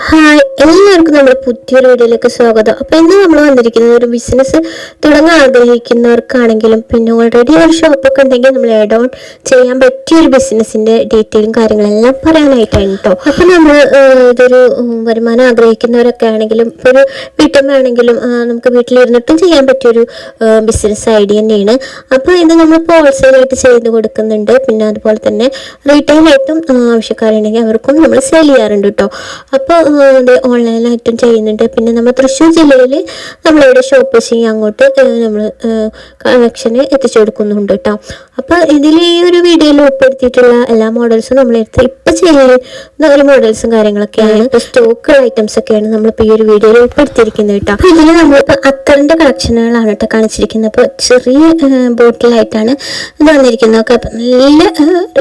Hi എല്ലാവർക്കും നമ്മുടെ പുതിയൊരു വീഡിയോയിലേക്ക് സ്വാഗതം. അപ്പോൾ ഇന്ന് നമ്മൾ വന്നിരിക്കുന്നത് ഒരു ബിസിനസ് തുടങ്ങാൻ ആഗ്രഹിക്കുന്നവർക്കാണെങ്കിലും പിന്നെ ഓൾറെഡി ഒരു ഷോപ്പൊക്കെ ഉണ്ടെങ്കിൽ നമ്മൾ ആഡ് ഓൺ ചെയ്യാൻ പറ്റിയ ഒരു ബിസിനസ്സിന്റെ ഡീറ്റെയിലും കാര്യങ്ങളെല്ലാം പറയാനായിട്ടാണ് കേട്ടോ അപ്പോൾ നമ്മൾ ഇതൊരു വരുമാനം ആഗ്രഹിക്കുന്നവരൊക്കെ ആണെങ്കിലും ഇപ്പോൾ ഒരു വീട്ടമ്മയാണെങ്കിലും നമുക്ക് വീട്ടിലിരുന്നിട്ടും ചെയ്യാൻ പറ്റിയൊരു ബിസിനസ് ഐഡിയ തന്നെയാണ്. അപ്പോൾ ഇത് നമ്മളിപ്പോൾ ഹോൾസെയിലായിട്ട് ചെയ്ത് കൊടുക്കുന്നുണ്ട്. പിന്നെ അതുപോലെ തന്നെ റീറ്റെയിലായിട്ടും ആവശ്യക്കാരുണ്ടെങ്കിൽ അവർക്കും നമ്മൾ സെയിൽ ചെയ്യാറുണ്ട് കേട്ടോ അപ്പോൾ ഇത് ഓൺലൈനായിട്ടും ചെയ്യുന്നുണ്ട്. പിന്നെ നമ്മൾ തൃശ്ശൂർ ജില്ലയിൽ നമ്മളിവിടെ ഷോപ്പ് ചെയ്യും. അങ്ങോട്ട് നമ്മൾ കളക്ഷന് എത്തിച്ചു കൊടുക്കുന്നുണ്ട് കേട്ടോ അപ്പോൾ ഇതിൽ ഈ ഒരു വീഡിയോയിൽ ഉൾപ്പെടുത്തിയിട്ടുള്ള എല്ലാ മോഡൽസും നമ്മളെടുത്ത് ഇപ്പം ചെയ്യുന്ന ഒരു മോഡൽസും കാര്യങ്ങളൊക്കെയാണ്. സ്റ്റോക്ക് ഐറ്റംസ് ഒക്കെയാണ് നമ്മളിപ്പോൾ ഈ ഒരു വീഡിയോയിൽ ഉൾപ്പെടുത്തിയിരിക്കുന്നത് കേട്ടോ ഇതിൽ നമ്മളിപ്പോൾ അത്തറിന്റെ കളക്ഷനുകളാണ് കേട്ടോ കാണിച്ചിരിക്കുന്നത്. അപ്പോൾ ചെറിയ ബോട്ടിലായിട്ടാണ് ഇത് വന്നിരിക്കുന്നത്. ഒക്കെ നല്ല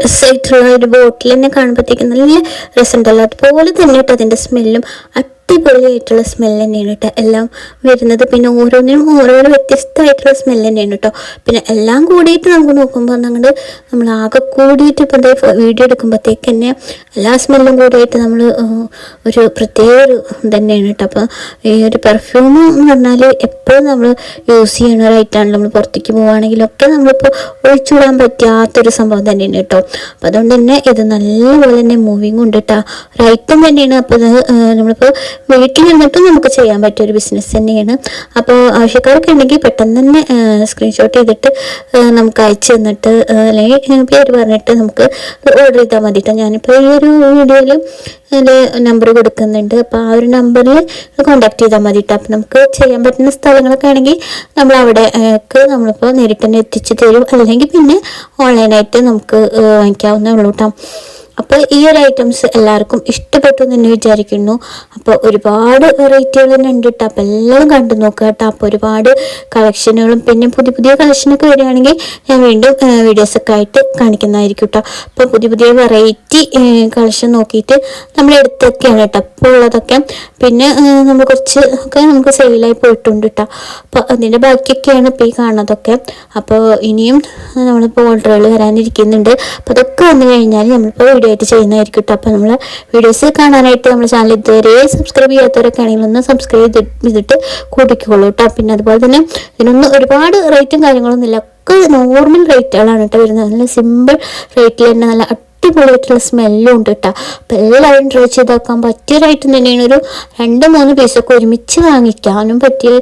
രസമായിട്ടുള്ള ഒരു ബോട്ടിൽ തന്നെ കാണുമ്പോഴത്തേക്കും നല്ല രസമുണ്ടല്ലോ. അതുപോലെ തന്നെ കേട്ടോ അതിന്റെ സ്മെല്ലും അടിപൊളിയായിട്ടുള്ള സ്മെല്ല് തന്നെയാണ് കേട്ടോ എല്ലാം വരുന്നത്. പിന്നെ ഓരോന്നിനും ഓരോരോ വ്യത്യസ്തമായിട്ടുള്ള സ്മെല്ല് തന്നെയാണ് കേട്ടോ പിന്നെ എല്ലാം കൂടിയിട്ട് നമുക്ക് നോക്കുമ്പോൾ അങ്ങോട്ട് നമ്മൾ ആകെ കൂടിയിട്ട് ഇപ്പം വീഡിയോ എടുക്കുമ്പോഴത്തേക്ക് തന്നെ എല്ലാ സ്മെല്ലും കൂടിയിട്ട് നമ്മൾ ഒരു പ്രത്യേക ഒരു തന്നെയാണ് കേട്ടോ അപ്പോൾ ഈ ഒരു പെർഫ്യൂം എന്ന് പറഞ്ഞാൽ എപ്പോഴും നമ്മൾ യൂസ് ചെയ്യുന്ന ഐറ്റമാണ് നമ്മൾ പുറത്തേക്ക് പോവുകയാണെങ്കിലൊക്കെ നമ്മളിപ്പോൾ ഒഴിച്ചുവിടാൻ പറ്റാത്തൊരു സംഭവം തന്നെയാണ് കേട്ടോ അപ്പോൾ അതുകൊണ്ട് തന്നെ ഇത് നല്ലപോലെ തന്നെ മൂവിങ് ഉണ്ട് കേട്ടോ ഒരു ഐറ്റം തന്നെയാണ്. അപ്പോൾ ഇത് നമ്മളിപ്പോൾ വീട്ടിൽ നിന്നിട്ടും നമുക്ക് ചെയ്യാൻ പറ്റിയ ഒരു ബിസിനസ് തന്നെയാണ്. അപ്പോൾ ആവശ്യക്കാർക്ക് ഉണ്ടെങ്കിൽ പെട്ടെന്ന് തന്നെ സ്ക്രീൻഷോട്ട് ചെയ്തിട്ട് നമുക്ക് അയച്ചു തന്നിട്ട് അല്ലെങ്കിൽ പേര് പറഞ്ഞിട്ട് നമുക്ക് ഓർഡർ ചെയ്താൽ മതി കേട്ടോ ഞാനിപ്പോൾ ഈ ഒരു വീഡിയോയിൽ അതിന്റെ നമ്പർ കൊടുക്കുന്നുണ്ട്. അപ്പോൾ ആ ഒരു നമ്പറിൽ കോൺടാക്ട് ചെയ്താൽ മതി കേട്ടോ അപ്പോൾ നമുക്ക് ചെയ്യാൻ പറ്റുന്ന സ്ഥലങ്ങളൊക്കെ ആണെങ്കിൽ നമ്മൾ അവിടേക്ക് നമ്മളിപ്പോൾ നേരിട്ട് തന്നെ എത്തിച്ചു തരും. അല്ലെങ്കിൽ പിന്നെ ഓൺലൈനായിട്ട് നമുക്ക് വാങ്ങിക്കാവുന്നേ ഉള്ളൂ കേട്ടോ അപ്പോൾ ഈ ഒരു ഐറ്റംസ് എല്ലാവർക്കും ഇഷ്ടപ്പെട്ടു എന്ന് വിചാരിക്കുന്നു. അപ്പോൾ ഒരുപാട് വെറൈറ്റികൾ തന്നെ ഉണ്ട് കേട്ടോ. അപ്പോൾ എല്ലാം കണ്ടു നോക്കുക കേട്ടോ. അപ്പോൾ ഒരുപാട് കളക്ഷനുകളും പിന്നെ പുതിയ പുതിയ കളക്ഷനൊക്കെ വരികയാണെങ്കിൽ ഞാൻ വീണ്ടും വീഡിയോസൊക്കെ ആയിട്ട് കാണിക്കുന്നതായിരിക്കും കേട്ടോ. അപ്പോൾ പുതിയ പുതിയ വെറൈറ്റി കളക്ഷൻ നോക്കിയിട്ട് നമ്മൾ എടുത്തൊക്കെയാണ് കേട്ടോ. അപ്പോൾ ഉള്ളതൊക്കെ പിന്നെ നമ്മൾ കുറച്ച് ഒക്കെ നമുക്ക് സെയിലായി പോയിട്ടുണ്ട് കേട്ടോ. അപ്പോൾ അതിന്റെ ബാക്കിയൊക്കെയാണ് ഇപ്പോൾ ഈ കാണുന്നതൊക്കെ. അപ്പോൾ ഇനിയും നമ്മളിപ്പോൾ ഓർഡറുകൾ വരാനിരിക്കുന്നുണ്ട്. അപ്പോൾ അതൊക്കെ വന്നു കഴിഞ്ഞാൽ നമ്മളിപ്പോൾ വീഡിയോ ആയിട്ട് ചെയ്യുന്നതായിരിക്കും കേട്ടോ അപ്പോൾ നമ്മൾ വീഡിയോസ് കാണാനായിട്ട് നമ്മുടെ ചാനൽ ഇതുവരെ സബ്സ്ക്രൈബ് ചെയ്യാത്തവരൊക്കെ ആണെങ്കിൽ ഒന്ന് സബ്സ്ക്രൈബ് ചെയ്ത് ചെയ്തിട്ട് കൂട്ടിക്കോളൂ കേട്ടോ പിന്നെ അതുപോലെ തന്നെ ഇതിനൊന്നും ഒരുപാട് റേറ്റും കാര്യങ്ങളൊന്നും ഇല്ല. ഒക്കെ നോർമൽ റേറ്റുകളാണ് കേട്ടോ വരുന്നത്. നല്ല സിമ്പിൾ റേറ്റിൽ തന്നെ നല്ല അടിപൊളിയായിട്ടുള്ള സ്മെല്ലും ഉണ്ട് കേട്ടോ അപ്പം എല്ലാവരും ട്രൈ ചെയ്താക്കാൻ പറ്റിയ ഐറ്റം തന്നെയാണ് ഒരു രണ്ട് മൂന്ന് പീസൊക്കെ ഒരുമിച്ച് വാങ്ങിക്കാനും പറ്റിയ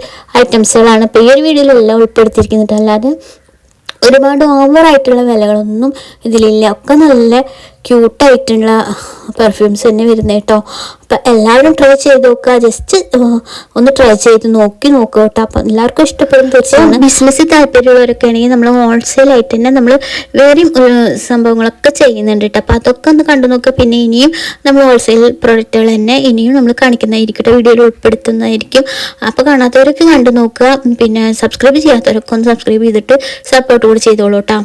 ഐറ്റംസുകളാണ് ഇപ്പോൾ ഈ ഒരു വീഡിയോയിലെല്ലാം ഉൾപ്പെടുത്തിയിരിക്കുന്നുണ്ട് അല്ലാതെ ഒരുപാട് ഓവറായിട്ടുള്ള വിലകളൊന്നും ഇതിലില്ല. ഒക്കെ നല്ല ക്യൂട്ടായിട്ടുള്ള പെർഫ്യൂംസ് തന്നെ വരുന്നത് കേട്ടോ അപ്പം എല്ലാവരും ട്രൈ ചെയ്ത് നോക്കുക ജസ്റ്റ് ഒന്ന് ട്രൈ ചെയ്ത് നോക്കി നോക്കുക കേട്ടോ അപ്പം എല്ലാവർക്കും ഇഷ്ടപ്പെടും തീർച്ചയായും ബിസിനസ്സിൽ താല്പര്യമുള്ളവരൊക്കെ ആണെങ്കിൽ നമ്മൾ ഹോൾസെയിൽ ആയിട്ട് തന്നെ നമ്മൾ വേറെയും സംഭവങ്ങളൊക്കെ ചെയ്യുന്നുണ്ട് കേട്ടോ അപ്പം അതൊക്കെ ഒന്ന് കണ്ടു നോക്കുക പിന്നെ ഇനിയും നമ്മൾ ഹോൾസെയിൽ പ്രൊഡക്റ്റുകൾ തന്നെ ഇനിയും നമ്മൾ കാണിക്കുന്നതായിരിക്കും കേട്ടോ വീഡിയോയിൽ ഉൾപ്പെടുത്തുന്നതായിരിക്കും. അപ്പോൾ കാണാത്തവരൊക്കെ കണ്ടു നോക്കുക. പിന്നെ സബ്സ്ക്രൈബ് ചെയ്യാത്തവരൊക്കെ ഒന്ന് സബ്സ്ക്രൈബ് ചെയ്തിട്ട് സപ്പോർട്ട് കൂടി ചെയ്തോളൂ കേട്ടോ